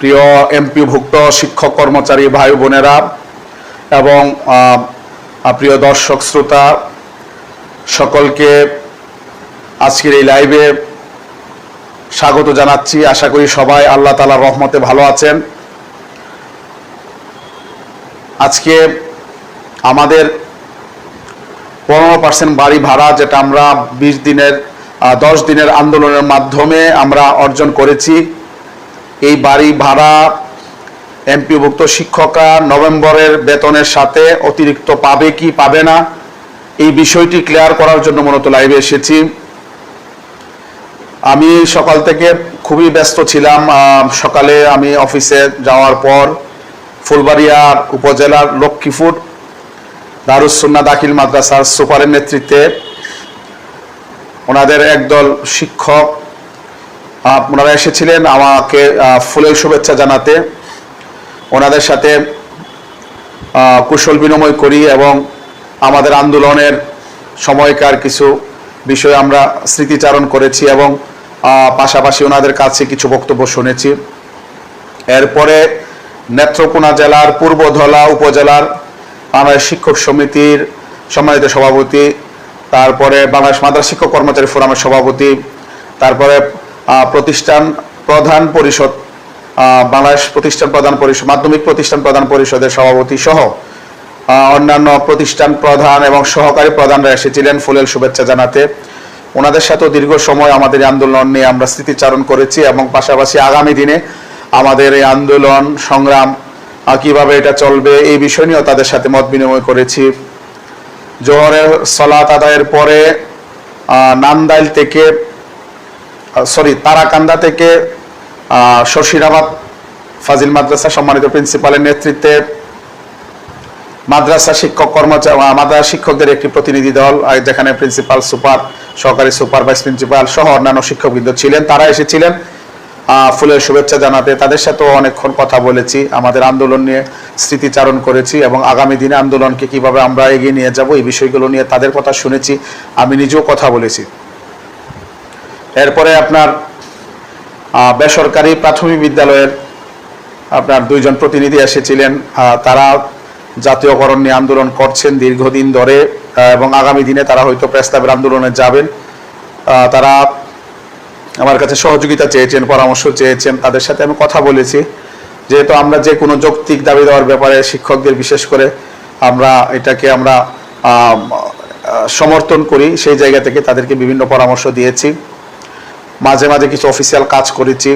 প্রিয় এমপিভুক্ত শিক্ষক কর্মচারী ভাই বোনেরা এবং প্রিয় দর্শক শ্রোতা, সকলকে আজকের এই লাইভে স্বাগত জানাচ্ছি। আশা করি সবাই আল্লাহ তালার রহমতে ভালো আছেন। আজকে আমাদের পনেরো পার্সেন্ট বাড়ি ভাড়া যেটা আমরা বিশ দিনের দশ দিনের আন্দোলনের মাধ্যমে আমরা অর্জন করেছি। এই বাড়ি ভাড়া এমপিভুক্ত শিক্ষকরা নভেম্বরের বেতনের সাথে অতিরিক্ত পাবে কি পাবে না, এই বিষয়টি ক্লিয়ার করার জন্য মূলত লাইভে এসেছি। আমি সকাল থেকে খুবই ব্যস্ত ছিলাম। সকালে আমি অফিসে যাওয়ার পর ফুলবাড়িয়া উপজেলার লক্ষ্মীপুর দারুসুন্না দাখিল মাদ্রাসার সুপারের নেতৃত্বে ওনাদের একদল শিক্ষক ওনারা এসেছিলেন আমাকে ফুলের শুভেচ্ছা জানাতে। ওনাদের সাথে কুশল বিনিময় করি এবং আমাদের আন্দোলনের সময়কার কিছু বিষয় আমরা স্মৃতিচারণ করেছি এবং পাশাপাশি ওনাদের কাছে কিছু বক্তব্য শুনেছি। এরপরে নেত্রকোনা জেলার পূর্বধলা উপজেলার বাংলাদেশ শিক্ষক সমিতির সম্মানিত সভাপতি তারপরে বাংলাদেশ মাদ্রাসা শিক্ষক কর্মচারী ফোরামের সভাপতি, তারপরে প্রতিষ্ঠান প্রধান পরিষদ বাংলাদেশ প্রতিষ্ঠান প্রধান পরিষদ, মাধ্যমিক প্রতিষ্ঠান প্রধান পরিষদের সভাপতি সহ অন্যান্য প্রতিষ্ঠান প্রধান এবং সহকারী প্রধানরা এসেছিলেন। ফুলেল শুভেচ্ছা জানাতে। ওনাদের সাথেও দীর্ঘ সময় আমাদের আন্দোলন নিয়ে আমরা স্মৃতিচারণ করেছি এবং পাশাপাশি আগামী দিনে আমাদের এই আন্দোলন সংগ্রাম কীভাবে এটা চলবে এই বিষয় নিয়েও তাদের সাথে মত বিনিময় করেছি। জোহরের সলাত আদায়ের পরে নান্দাইল থেকে সরি, তারাকান্দা থেকে শশীরাবাদ ফাজিল মাদ্রাসা সম্মানিত প্রিন্সিপালের নেতৃত্বে মাদ্রাসা শিক্ষক কর্মচারী মাদ্রাসা শিক্ষকদের একটি প্রতিনিধি দল যেখানে প্রিন্সিপাল সুপার, সহকারী সুপার ভাইস প্রিন্সিপাল সহ অন্যান্য শিক্ষকবৃন্দ ছিলেন। তারা এসেছিলেন। ফুলের শুভেচ্ছা জানাতে তাদের সাথেও অনেকক্ষণ কথা বলেছি, আমাদের আন্দোলন নিয়ে স্মৃতিচারণ করেছি এবং আগামী দিনে আন্দোলনকে কীভাবে আমরা এগিয়ে নিয়ে যাব এই বিষয়গুলো নিয়ে তাদের কথা শুনেছি, আমি নিজেও কথা বলেছি। এরপরে আপনার বেসরকারি প্রাথমিক বিদ্যালয়ের আপনার দুইজন প্রতিনিধি এসেছিলেন তারা জাতীয়করণ নিয়ে আন্দোলন করছেন দীর্ঘদিন ধরে এবং আগামী দিনে তারা হয়তো প্রস্তাবের আন্দোলনে যাবেন। তারা আমার কাছে সহযোগিতা চেয়েছেন, পরামর্শ চেয়েছেন, তাদের সাথে আমি কথা বলেছি। যেহেতু আমরা যে কোনো যৌক্তিক দাবি দেওয়ার ব্যাপারে শিক্ষকদের বিশেষ করে আমরা এটাকে আমরা সমর্থন করি, সেই জায়গা থেকে তাদেরকে বিভিন্ন পরামর্শ দিয়েছি। মাঝে মাঝে কিছু অফিসিয়াল কাজ করেছি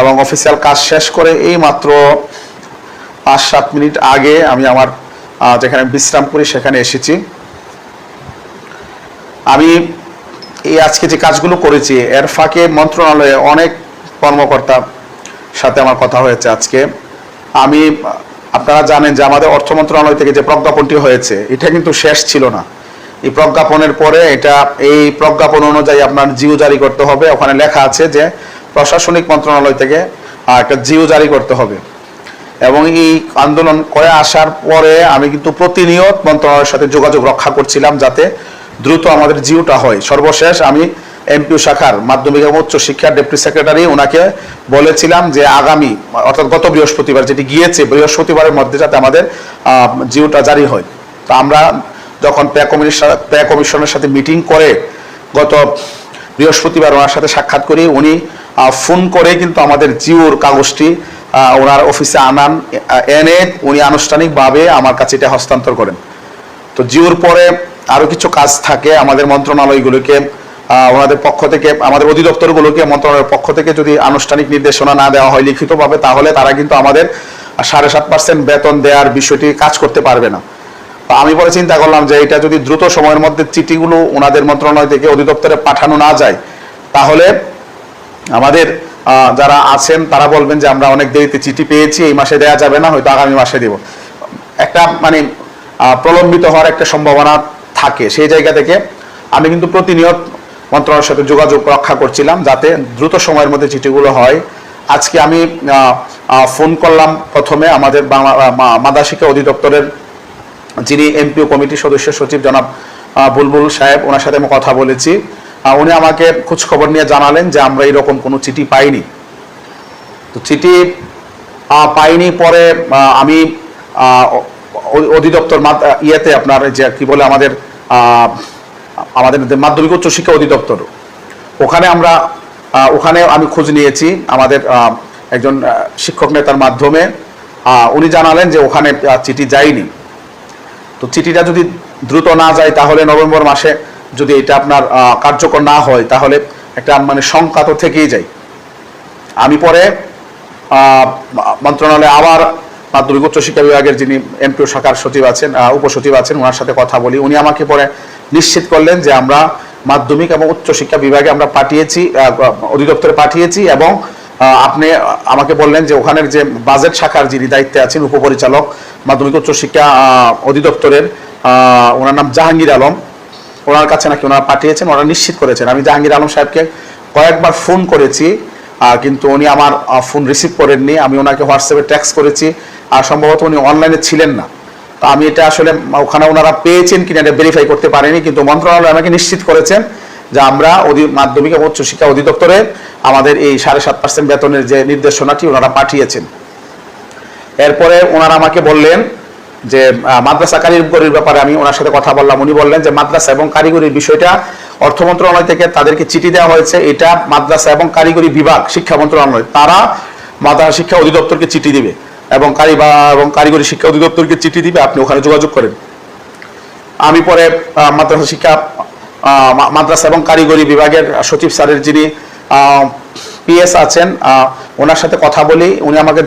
এবং অফিসিয়াল কাজ শেষ করে এই মাত্র পাঁচ সাত মিনিট আগে আমি আমার যেখানে বিশ্রাম করি সেখানে এসেছি। আমি এই আজকে যে কাজগুলো করেছি, এর ফাঁকে মন্ত্রণালয়ে অনেক কর্মকর্তার সাথে আমার কথা হয়েছে আজকে। আমি, আপনারা জানেন যে আমাদের অর্থ মন্ত্রণালয় থেকে যে প্রজ্ঞাপনটি হয়েছে, এটা কিন্তু শেষ ছিল না। এই প্রজ্ঞাপনের পরে এটা, এই প্রজ্ঞাপন অনুযায়ী আপনার জিও জারি করতে হবে। ওখানে লেখা আছে যে প্রশাসনিক মন্ত্রণালয় থেকে একটা জিও জারি করতে হবে। এবং এই আন্দোলন করে আসার পরে আমি কিন্তু প্রতিনিয়ত মন্ত্রণালয়ের সাথে যোগাযোগ রক্ষা করছিলাম যাতে দ্রুত আমাদের জিওটা হয়। সর্বশেষ আমি এমপিও শাখার মাধ্যমিক এবং উচ্চ শিক্ষার ডেপুটি সেক্রেটারি ওনাকে বলেছিলাম যে আগামী, অর্থাৎ গত বৃহস্পতিবার, যেটি গিয়েছে বৃহস্পতিবারের মধ্যে যাতে আমাদের জিওটা জারি হয়। তো আমরা যখন পে কমিশন পে কমিশনের সাথে মিটিং করে গত বৃহস্পতিবার ওনার সাথে সাক্ষাৎ করি, উনি ফোন করে কিন্তু আমাদের জিওর কাগজটি ওনার অফিসে আনান। এনে উনি আনুষ্ঠানিকভাবে আমার কাছে এটা হস্তান্তর করেন। তো জিওর পরে আরও কিছু কাজ থাকে আমাদের মন্ত্রণালয়গুলোকে ওনাদের পক্ষ থেকে, আমাদের অধিদপ্তরগুলোকে মন্ত্রণালয়ের পক্ষ থেকে যদি আনুষ্ঠানিক নির্দেশনা না দেওয়া হয় লিখিতভাবে, তাহলে তারা কিন্তু আমাদের সাড়ে সাত পার্সেন্ট বেতন দেওয়ার বিষয়টি কাজ করতে পারবে না। আমি পরে চিন্তা করলাম যে এটা যদি দ্রুত সময়ের মধ্যে চিঠিগুলো ওনাদের মন্ত্রণালয় থেকে অধিদপ্তরে পাঠানো না যায়, তাহলে আমাদের যারা আছেন তারা বলবেন যে আমরা অনেক দেরিতে চিঠি পেয়েছি, এই মাসে দেওয়া যাবে না, হয়তো আগামী মাসে দেব। একটা মানে প্রলম্বিত হওয়ার একটা সম্ভাবনা থাকে। সেই জায়গা থেকে আমি কিন্তু প্রতিনিয়ত মন্ত্রণালয়ের সাথে যোগাযোগ রক্ষা করছিলাম যাতে দ্রুত সময়ের মধ্যে চিঠিগুলো হয়। আজকে আমি ফোন করলাম প্রথমে আমাদের বাংলা মা- শিক্ষা অধিদপ্তরের যিনি এমপিও কমিটির সদস্য সচিব জনাব বুলবুল সাহেব, ওনার সাথে আমি কথা বলেছি। উনি আমাকে খোঁজ খবর নিয়ে জানালেন যে আমরা এরকম কোনো চিঠি পাইনি। তো চিঠি পাইনি পরে আমি অধিদপ্তর ইয়েতে আপনার যে কি বলে আমাদের আমাদের মাধ্যমিক উচ্চ শিক্ষা অধিদপ্তর, ওখানে আমরা ওখানে আমি খোঁজ নিয়েছি আমাদের একজন শিক্ষক নেতার মাধ্যমে। উনি জানালেন যে ওখানে চিঠি যায়নি। তো চিঠিটা যদি দ্রুত না যায়, তাহলে নভেম্বর মাসে যদি এটা আপনার কার্যকর না হয়, তাহলে একটা মানে শঙ্কা তো থেকেই যায়। আমি পরে মন্ত্রণালয়ে আবার মাধ্যমিক উচ্চ শিক্ষা বিভাগের যিনি এমপিও শাখার সচিব আছেন উপসচিব আছেন ওনার সাথে কথা বলি। উনি আমাকে পরে নিশ্চিত করলেন যে আমরা মাধ্যমিক এবং উচ্চ শিক্ষা বিভাগে আমরা পাঠিয়েছি অধিদপ্তরে পাঠিয়েছি এবং আপনি আমাকে বললেন যে ওখানের যে বাজেট শাখার যিনি দায়িত্বে আছেন, উপপরিচালক মাধ্যমিক উচ্চ শিক্ষা অধিদপ্তরের ওনার নাম জাহাঙ্গীর আলম। ওনার কাছে নাকি ওনারা পাঠিয়েছেন, ওনারা নিশ্চিত করেছেন। আমি জাহাঙ্গীর আলম সাহেবকে কয়েকবার ফোন করেছি কিন্তু উনি আমার ফোন রিসিভ করেননি। আমি ওনাকে হোয়াটসঅ্যাপে ট্যাক্স করেছি। আর সম্ভবত উনি অনলাইনে ছিলেন না। তো আমি এটা আসলে ওখানে ওনারা পেয়েছেন কিনা এটা ভেরিফাই করতে পারেনি। কিন্তু মন্ত্রণালয় আমাকে নিশ্চিত করেছেন যে আমরা মাধ্যমিক এবং উচ্চ শিক্ষা অধিদপ্তরে আমাদের এই সাড়ে সাত পার্সেন্ট বেতনের যে নির্দেশনাটি ওনারা পাঠিয়েছেন। এরপরে ওনারা আমাকে বললেন যে মাদ্রাসা কারিগরির ব্যাপারে আমি ওনার সাথে কথা বললাম। উনি বললেন যে, মাদ্রাসা এবং কারিগরির বিষয়টা অর্থ মন্ত্রণালয় থেকে তাদেরকে চিঠি দেওয়া হয়েছে। এটা মাদ্রাসা এবং কারিগরি বিভাগ শিক্ষা মন্ত্রণালয়, তারা মাদ্রাসা শিক্ষা অধিদপ্তরকে চিঠি দিবে এবং কারি, বা, এবং কারিগরি শিক্ষা অধিদপ্তরকে চিঠি দিবে। আপনি ওখানে যোগাযোগ করেন। আমি পরে মাদ্রাসা শিক্ষা মাদ্রাসা এবং কারিগরি বিভাগের সচিব স্যারের যিনি পিএস আছেন ওনার সাথে কথা বলি। উনি আমাকে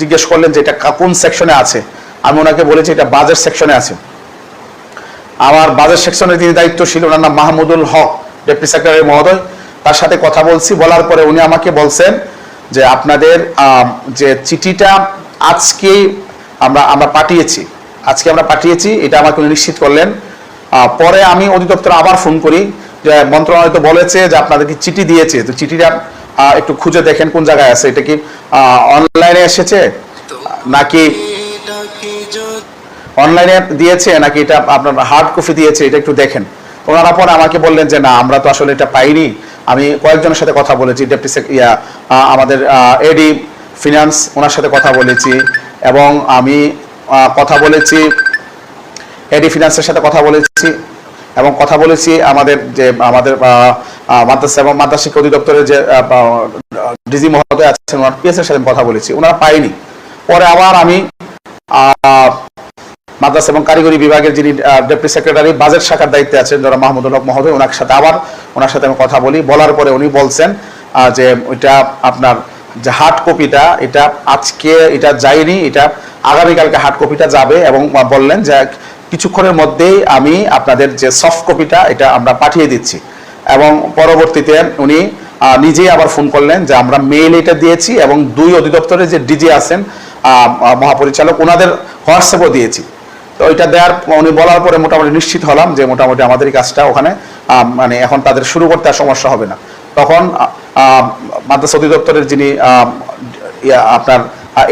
জিজ্ঞেস করলেন যে এটা কোন সেকশনে আছে, আমি ওনাকে বলেছি এটা বাজেট সেকশনে আছে। আমার বাজেট সেকশনের যিনি দায়িত্বশীল ওনার নাম মাহমুদুল হক ডেপুটি সেক্রেটারি মহোদয়। তার সাথে কথা বলছি। বলার পরে উনি আমাকে বলছেন যে আপনাদের যে চিঠিটা আজকে আমরা আমরা পাঠিয়েছি আজকে আমরা পাঠিয়েছি এটা আমাকে উনি নিশ্চিত করলেন। পরে আমি অধিদপ্তরে আবার ফোন করি যে মন্ত্রণালয় তো বলেছে যে আপনাদেরকে চিঠি দিয়েছে। তো চিঠিটা একটু খুঁজে দেখেন কোন জায়গায় আছে। এটা কি অনলাইনে এসেছে? নাকি অনলাইনে দিয়েছে, নাকি এটা আপনার হার্ড কপি দিয়েছে, এটা একটু দেখেন। ওনারা পরে আমাকে বললেন যে, না, আমরা তো আসলে এটা পাইনি। আমি কয়েকজনের সাথে কথা বলেছি, ডেপুটি ইয়া আমাদের এডি ফিনান্স ওনার সাথে কথা বলেছি এবং আমি কথা বলেছি এডি ফিনান্সের সাথে কথা বলেছি এবং কথা বলেছি আমাদের যে, আমাদের মাদ্রাসা এবং মাদ্রাসা শিক্ষা অধিদপ্তরের যে ডিজি মহোদয় আছেন, ওনার পিএস এর সাথে কথা বলেছি। ওনারা পাইনি। পরে আবার আমি মাদ্রাসা এবং কারিগরি বিভাগের যিনি ডেপুটি সেক্রেটারি বাজেট শাখার দায়িত্বে আছেন যারা মাহমুদুল হক মহোদয়, ওনার সাথে আবার, ওনার সাথে আমি কথা বলি। বলার পরে উনি বলছেন যে ওইটা আপনার যে হার্ড কপিটা এটা আজকে এটা যায়নি, এটা আগামীকালকে হার্ড কপিটা যাবে এবং বললেন যে কিছুক্ষণের মধ্যেই আমি আপনাদের যে সফট কপিটা এটা আমরা পাঠিয়ে দিচ্ছি। এবং পরবর্তীতে উনি নিজেই আবার ফোন করলেন যে আমরা মেইল এটা দিয়েছি এবং দুই অধিদপ্তরে যে ডিজি আছেন মহাপরিচালক, ওনাদের হোয়াটসঅ্যাপও দিয়েছি। তো ওইটা দেওয়ার উনি বলার পরে মোটামুটি নিশ্চিত হলাম যে মোটামুটি আমাদের এই কাজটা ওখানে মানে এখন তাদের শুরু করতে আর সমস্যা হবে না। তখন মাদ্রাসা অধিদপ্তরের যিনি আপনার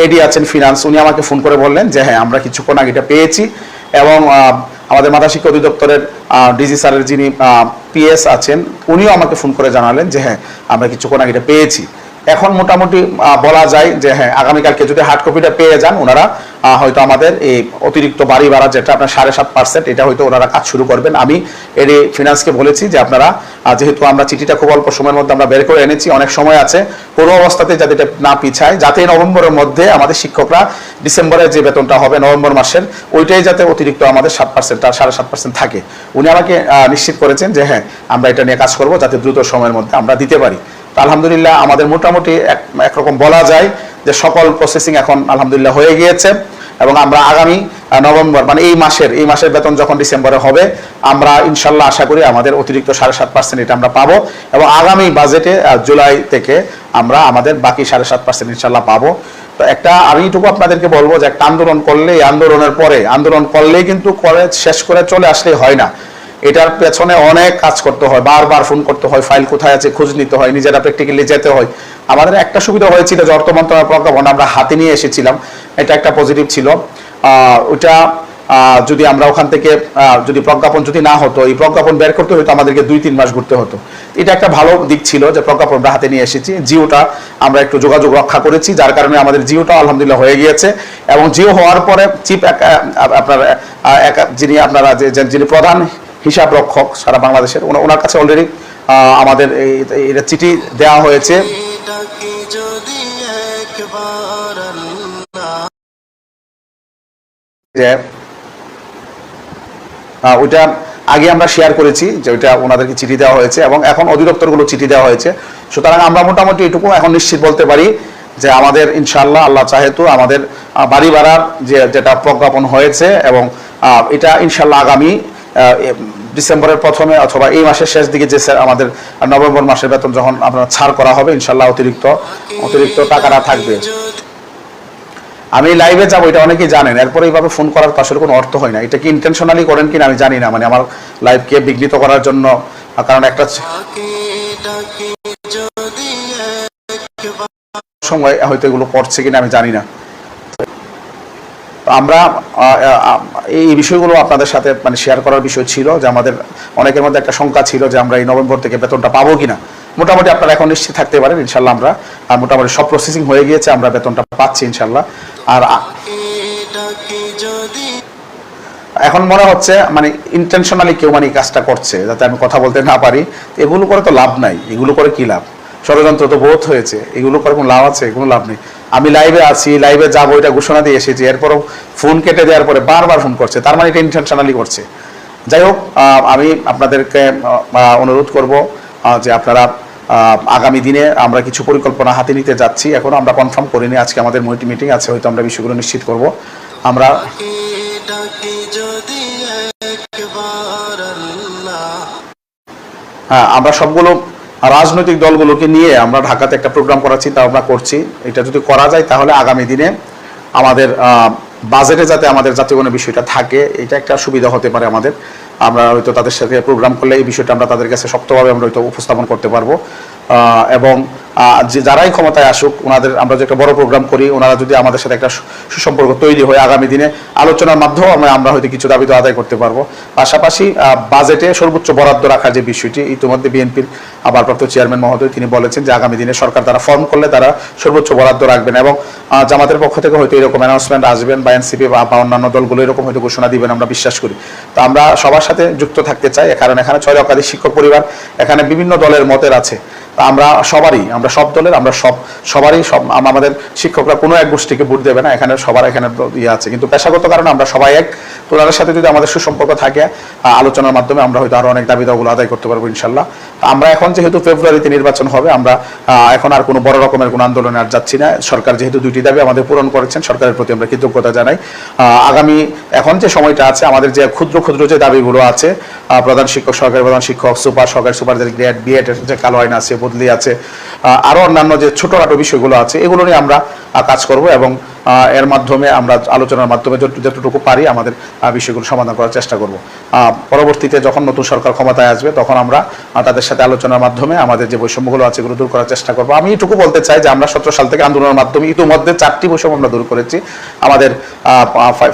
এডি আছেন ফিনান্স উনি আমাকে ফোন করে বললেন যে হ্যাঁ আমরা কিছুক্ষণ আগে এটা পেয়েছি এবং আমাদের মাদ্রাসা শিক্ষা অধিদপ্তরের ডিজি স্যারের যিনি পিএস আছেন, উনিও আমাকে ফোন করে জানালেন যে হ্যাঁ আমরা কিছুক্ষণ আগে এটা পেয়েছি। এখন মোটামুটি বলা যায় যে হ্যাঁ আগামীকালকে যদি হার্ড কপিটা পেয়ে যান, ওনারা হয়তো আমাদের এই অতিরিক্ত বাড়ি ভাড়া যেটা আপনার সাড়ে সাত পার্সেন্ট এটা হয়তো ওনারা কাজ শুরু করবেন। আমি এর ফিনান্সকে বলেছি যে আপনারা যেহেতু আমরা চিঠিটা খুব অল্প সময়ের মধ্যে আমরা বের করে এনেছি, অনেক সময় আছে, কোনো অবস্থাতে যাতে এটা না পিছায়, যাতে নভেম্বরের মধ্যে আমাদের শিক্ষকরা ডিসেম্বরের যে বেতনটা হবে নভেম্বর মাসের, ওইটাই যাতে অতিরিক্ত আমাদের সাত পার্সেন্ট আর সাড়ে সাত পার্সেন্ট থাকে। উনি আমাকে নিশ্চিত করেছেন যে হ্যাঁ আমরা এটা নিয়ে কাজ করব, যাতে দ্রুত সময়ের মধ্যে আমরা দিতে পারি। আলহামদুলিল্লাহ আমাদের মোটামুটি এক একরকম বলা যায় যে সকল প্রসেসিং এখন আলহামদুলিল্লাহ হয়ে গিয়েছে এবং আমরা আগামী নভেম্বর মানে এই মাসের এই মাসের বেতন যখন ডিসেম্বরে হবে, আমরা ইনশাল্লাহ আশা করি আমাদের অতিরিক্ত সাড়ে সাত পার্সেন্ট এটা আমরা পাবো এবং আগামী বাজেটে জুলাই থেকে আমরা আমাদের বাকি সাড়ে সাত পার্সেন্ট ইনশাল্লাহ পাবো। তো একটা, আমি এটুকু আপনাদেরকে বলব যে একটা আন্দোলন করলে আন্দোলনের পরে, আন্দোলন করলেই কিন্তু করে শেষ করে চলে আসলেই হয় না। এটার পেছনে অনেক কাজ করতে হয়, বারবার ফোন করতে হয় ফাইল কোথায় আছে খোঁজ নিতে হয়, নিজেরা প্র্যাকটিক্যালি যেতে হয়। আমাদের একটা সুবিধা হয়েছিল যে অর্থ মন্ত্রণালয় প্রজ্ঞাপন আমরা হাতে নিয়ে এসেছিলাম, এটা একটা পজিটিভ ছিল। ওটা যদি আমরা ওখান থেকে যদি প্রজ্ঞাপন যদি না হতো, এই প্রজ্ঞাপন বের করতে হতো আমাদেরকে দুই তিন মাস ঘুরতে হতো। এটা একটা ভালো দিক ছিল যে প্রজ্ঞাপন আমরা হাতে নিয়ে এসেছি। জিওটা আমরা একটু যোগাযোগ রক্ষা করেছি, যার কারণে আমাদের জিওটা আলহামদুলিল্লাহ হয়ে গিয়েছে। এবং জিও হওয়ার পরে চিপ আপনার যিনি আপনারা যিনি প্রধান হিসাব রক্ষক সারা বাংলাদেশের। ওনার কাছে অলরেডি আমাদের এটা চিঠি দেওয়া হয়েছে। যে ওইটা আগে আমরা শেয়ার করেছি যে ওইটা ওনাদেরকে চিঠি দেওয়া হয়েছে এবং এখন অধিদপ্তরগুলো চিঠি দেওয়া হয়েছে। সুতরাং আমরা মোটামুটি এটুকু এখন নিশ্চিত বলতে পারি যে আমাদের ইনশাল্লাহ আল্লাহ চাহেতু আমাদের বাড়ি ভাড়ার যে যেটা প্রজ্ঞাপন হয়েছে এবং এটা ইনশাল্লাহ আগামী ডিসেম্বরের প্রথমে অথবা এই মাসের শেষ দিকে যে স্যার আমাদের নভেম্বর মাসের বেতন যখন আপনার ছাড় করা হবে, ইনশাল্লাহ অতিরিক্ত অতিরিক্ত টাকাটা থাকবে। আমি লাইভে যাব, এটা অনেকেই জানেন। এরপরে এইভাবে ফোন করার তো আসলে কোনো অর্থ হয় না। এটা কি ইন্টেনশনালি করেন কিনা আমি জানি না। মানে আমার লাইভকে বিঘ্নিত করার জন্য কারণ একটা সময় হয়তো এগুলো করছে কিনা আমি জানি না। আমরা এই বিষয়গুলো আপনাদের সাথে মানে শেয়ার করার বিষয় ছিল যে আমাদের অনেকের মধ্যে একটা শঙ্কা ছিল যে আমরা এই নভেম্বর থেকে বেতনটা পাবো কিনা। মোটামুটি আপনারা এখন নিশ্চিত থাকতে পারেন ইনশাল্লাহ আমরা মোটামুটি সব প্রসেসিং হয়ে গিয়েছে, আমরা বেতনটা পাচ্ছি ইনশাল্লাহ আর এখন মনে হচ্ছে মানে ইন্টেনশনালি কেউ মানে কাজটা করছে, যাতে আমি কথা বলতে না পারি। এগুলো করে তো লাভ নাই, এগুলো করে কি লাভ? ষড়যন্ত্র তো বোধ হয়েছে, এগুলো করে কোনো লাভ আছে, কোনো লাভ নেই। আমি লাইভে আছি লাইভে যাব, এটা ঘোষণা দিয়ে এসেছি, এরপরও ফোন কেটে দেওয়ার পরে বারবার ফোন করছে, তার মানে এটা ইন্টেনশনালি করছে। যাই হোক আমি আপনাদেরকে অনুরোধ করব যে আপনারা আগামী দিনে আমরা কিছু পরিকল্পনা হাতে নিতে যাচ্ছি, এখন আমরা কনফার্ম করিনি, আজকে আমাদের মিটিং আছে, হয়তো আমরা বিষয়গুলো নিশ্চিত করব। আমরা হ্যাঁ আমরা সবগুলো রাজনৈতিক দলগুলোকে নিয়ে আমরা ঢাকাতে একটা প্রোগ্রাম করার চিন্তা ভাবনা করছি। এটা যদি করা যায় তাহলে আগামী দিনে আমাদের বাজেটে যাতে আমাদের জাতীয়গণের বিষয়টা থাকে, এটা একটা সুবিধা হতে পারে আমাদের। আমরা হয়তো তাদের সাথে প্রোগ্রাম করলে এই বিষয়টা আমরা তাদের কাছে শক্তভাবে আমরা হয়তো উপস্থাপন করতে পারব। এবং যে যারাই ক্ষমতায় আসুক ওনাদের আমরা যে একটা বড় প্রোগ্রাম করি ওনারা যদি আমাদের সাথে একটা সুসম্পর্ক তৈরি হয় আগামী দিনে আলোচনার মাধ্যমে আমরা আমরা হয়তো কিছু দাবি তো আদায় করতে পারব। পাশাপাশি বাজেটে সর্বোচ্চ বরাদ্দ রাখার যে বিষয়টি, ইতিমধ্যে বিএনপির ভারপ্রাপ্ত চেয়ারম্যান মহোদয় তিনি বলেছেন যে আগামী দিনে সরকার তারা ফর্ম করলে তারা সর্বোচ্চ বরাদ্দ রাখবেন এবং জামাতের পক্ষ থেকে হয়তো এরকম অ্যানাউন্সমেন্ট আসবেন বা এনসিপি বা অন্যান্য দলগুলো এরকম হয়তো ঘোষণা দিবেন আমরা বিশ্বাস করি। তো আমরা সবার সাথে যুক্ত থাকতে চাই, কারণ এখানে ছয় একাধিক শিক্ষক পরিবার, এখানে বিভিন্ন দলের মতের আছে। আমরা সবারই, আমরা সব দলের, আমরা সব, সবারই সব আমাদের শিক্ষকরা কোনো এক গোষ্ঠীকে ভোট দেবে না, এখানে সবার, এখানে ইয়ে আছে। কিন্তু পেশাগত কারণে আমরা সবাই এক। তো তাদের সাথে যদি আমাদের সুসম্পর্ক থাকে আলোচনার মাধ্যমে আমরা হয়তো আরও অনেক দাবি দাওয়াগুলো আদায় করতে পারব, ইনশাল্লাহ। আমরা এখন যেহেতু ফেব্রুয়ারিতে নির্বাচন হবে, আমরা এখন আর কোনো বড় রকমের কোনো আন্দোলনে আর যাচ্ছি না। সরকার যেহেতু দুইটি দাবি আমাদের পূরণ করেছেন, সরকারের প্রতি আমরা কৃতজ্ঞতা জানাই। আগামী, এখন যে সময়টা আছে, আমাদের যে ক্ষুদ্র ক্ষুদ্র যে দাবিগুলো আছে প্রধান শিক্ষক সরকারি প্রধান শিক্ষক, সুপার সরকারি সুপারদের গ্রেড, বিএড, যে কালো আইন আছে বদলি আছে। আহ, আরও অন্যান্য যে ছোটখাটো বিষয়গুলো আছে এগুলো নিয়ে আমরা কাজ করব এবং এর মাধ্যমে আমরা আলোচনার মাধ্যমে যতটুকু পারি আমাদের বিষয়গুলো সমাধান করার চেষ্টা করব। পরবর্তীতে যখন নতুন সরকার ক্ষমতায় আসবে তখন আমরা তাদের সাথে আলোচনার মাধ্যমে আমাদের যে বৈষম্যগুলো আছে এগুলো দূর করার চেষ্টা করব। আমি এটুকু বলতে চাই যে আমরা সতেরো সাল থেকে আন্দোলনের মাধ্যমে ইতিমধ্যে চারটি বৈষম্য আমরা দূর করেছি। আমাদের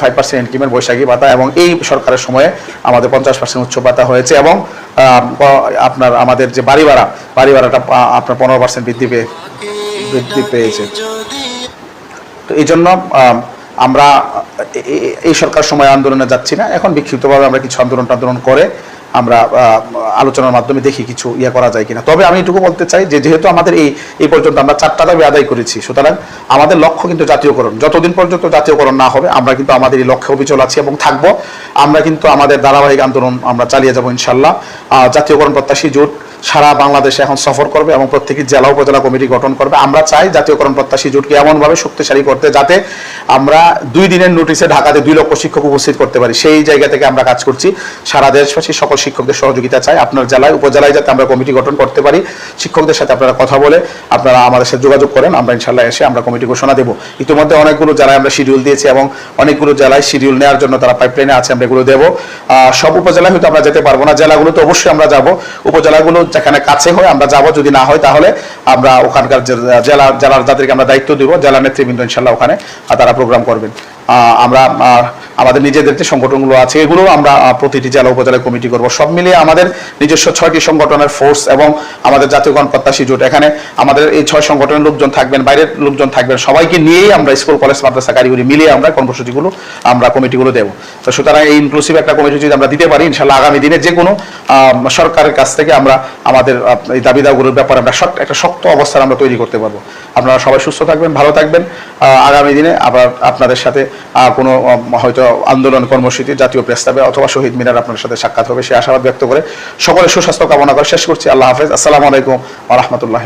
ফাইভ পার্সেন্ট ইনক্রিমেন্ট বৈশাখী ভাতা এবং এই সরকারের সময়ে আমাদের পঞ্চাশ পার্সেন্ট উচ্চ ভাতা হয়েছে এবং আপনার আমাদের যে বাড়ি ভাড়া বাড়ি ভাড়াটা আপনার পনেরো পার্সেন্ট বৃদ্ধি পেয়ে, বৃদ্ধি পেয়েছে। তো এই জন্য আমরা এই সরকার সময় আন্দোলনে যাচ্ছি না। এখন বিক্ষিপ্তভাবে আমরা কিছু আন্দোলন টান্দোলন করে আমরা আলোচনার মাধ্যমে দেখি কিছু ইয়ে করা যায় কিনা। তবে আমি এটুকু বলতে চাই যে, যেহেতু আমাদের এই এই পর্যন্ত আমরা চারটা দাবি আদায় করেছি, সুতরাং আমাদের লক্ষ্য কিন্তু জাতীয়করণ। যতদিন পর্যন্ত জাতীয়করণ না হবে, আমরা কিন্তু আমাদের এই লক্ষ্যে অবিচল আছি এবং থাকব। আমরা কিন্তু আমাদের ধারাবাহিক আন্দোলন আমরা চালিয়ে যাব ইনশাল্লাহ জাতীয়করণ প্রত্যাশী জোট সারা বাংলাদেশে এখন সফর করবে এবং প্রত্যেকটি জেলা উপজেলা কমিটি গঠন করবে। আমরা চাই জাতীয়করণ প্রত্যাশী জোটকে এমনভাবে শক্তিশালী করতে যাতে আমরা দুই দিনের নোটিশে ঢাকাতে দুই লক্ষ শিক্ষক উপস্থিত করতে পারি। সেই জায়গা থেকে আমরা কাজ করছি। সারা দেশবাসী সকল শিক্ষকদের সহযোগিতা চাই। আপনার জেলায়, উপজেলায় যাতে আমরা কমিটি গঠন করতে পারি। শিক্ষকদের সাথে আপনারা কথা বলে আপনারা আমাদের সাথে যোগাযোগ করেন। আমরা ইনশাল্লাহ এসে আমরা কমিটি ঘোষণা দেবো। ইতিমধ্যে অনেকগুলো জেলায় আমরা শিডিউল দিয়েছি এবং অনেকগুলো জেলায় শিডিউল নেওয়ার জন্য তারা পাইপলাইনে আছে, আমরা এগুলো দেবো। সব উপজেলায় হয়তো আমরা যেতে পারব না। জেলাগুলোতে অবশ্যই আমরা যাব। উপজেলাগুলো যেখানে কাছে হয় আমরা যাব, যদি না হয় তাহলে আমরা ওখানকার জেলা জেলার যাদেরকে আমরা দায়িত্ব দিব, জেলা নেতৃবৃন্দ ইনশাল্লাহ ওখানে তারা প্রোগ্রাম করবেন। আমরা আমাদের নিজেদের যে সংগঠনগুলো আছে এগুলো আমরা প্রতিটি জেলা উপজেলা কমিটি করব। সব মিলিয়ে আমাদের নিজস্ব ছয়টি সংগঠনের ফোর্স এবং আমাদের জাতীয় গণপ্রত্যাশী জোট। এখানে আমাদের এই ছয় সংগঠনের লোকজন থাকবেন, বাইরের লোকজন থাকবেন, সবাইকে নিয়েই আমরা স্কুল, কলেজ, মাদ্রাসা কারিগরি মিলিয়ে আমরা কর্মসূচিগুলো, আমরা কমিটিগুলো দেবো। তো সুতরাং এই ইনক্লুসিভ একটা কমিটি যদি আমরা দিতে পারি ইনশাল্লাহ আগামী দিনে যে কোনো সরকারের কাছ থেকে আমরা আমাদের এই দাবি দাবিগুলোর ব্যাপারে আমরা একটা শক্ত অবস্থান আমরা তৈরি করতে পারব। আপনারা সবাই সুস্থ থাকবেন, ভালো থাকবেন। আগামী দিনে আবার আপনাদের সাথে কোনো হয়তো আন্দোলন কর্মসূচি, জাতীয় প্রস্তাবে অথবা শহীদ মিনার আপনার সাথে সাক্ষাৎ হবে। সে আশাবাদ ব্যক্ত করে সকলে সুস্বাস্থ্য কামনা করে শেষ করছি। আল্লাহ হাফেজ। আসসালামু আলাইকুম আ রহমতুল্লাহ